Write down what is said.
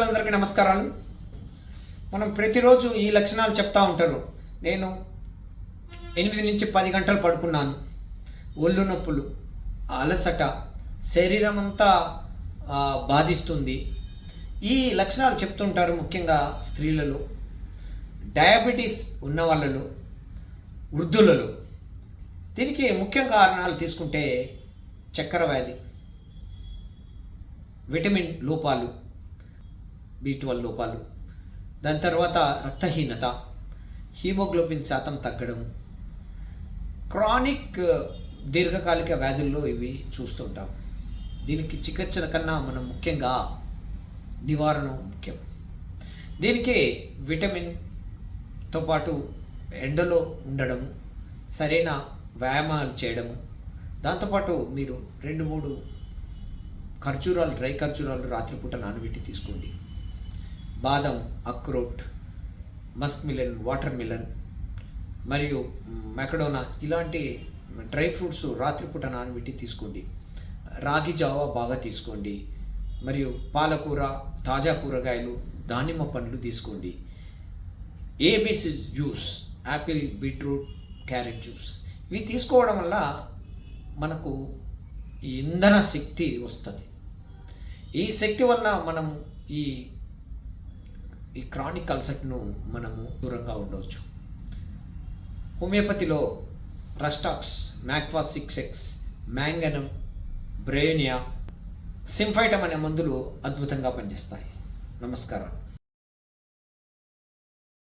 మిత్రులందరికీ నమస్కారాలు. మనం ప్రతిరోజు ఈ లక్షణాలు చెప్తా ఉంటారు. నేను ఎనిమిది నుంచి పది గంటలు పడుకున్నాను. ఒళ్ళు నొప్పులు అలసట శరీరం అంతా బాధిస్తుంది. ఈ లక్షణాలు చెప్తుంటారు ముఖ్యంగా స్త్రీలలో డయాబెటీస్ ఉన్న వాళ్ళలో వృద్ధులలో. దీనికి ముఖ్య కారణాలు తీసుకుంటే చక్కెర వ్యాధి విటమిన్ లోపాలు బి ట్వెల్వ్ లోపాలు. దాని తర్వాత రక్తహీనత హీమోగ్లోబిన్ శాతం తగ్గడం క్రానిక్ దీర్ఘకాలిక వ్యాధుల్లో ఇవి చూస్తుంటాం. దీనికి చికిత్సల కన్నా మనం ముఖ్యంగా నివారణ ముఖ్యం. దీనికి విటమిన్తో పాటు ఎండలో ఉండడం సరైన వ్యాయామాలు చేయడము దాంతోపాటు మీరు రెండు మూడు ఖర్జూరాలు డ్రై ఖర్జూరాలు రాత్రిపూట నానబెట్టి తీసుకోండి. బాదం అక్రోట్ మస్క్ మిలన్ వాటర్ మిలన్ మరియు మెకడోనా ఇలాంటి డ్రై ఫ్రూట్స్ రాత్రిపూట నానబెట్టి తీసుకోండి. రాగి జావా బాగా తీసుకోండి. మరియు పాలకూర తాజా కూరగాయలు దానిమ్మ పండ్లు తీసుకోండి. ABC juice apple beetroot carrot juice ఇవి తీసుకోవడం వల్ల మనకు ఇంధన శక్తి వస్తుంది. ఈ శక్తి వల్ల మనం ఈ ఈ క్రానిక్ అల్సర్ట్ను మనము దూరంగా ఉండవచ్చు. హోమియోపతిలో rhus tox మ్యాక్వా six X manganum bryonia symphytum అనే మందులు అద్భుతంగా పనిచేస్తాయి. నమస్కారం.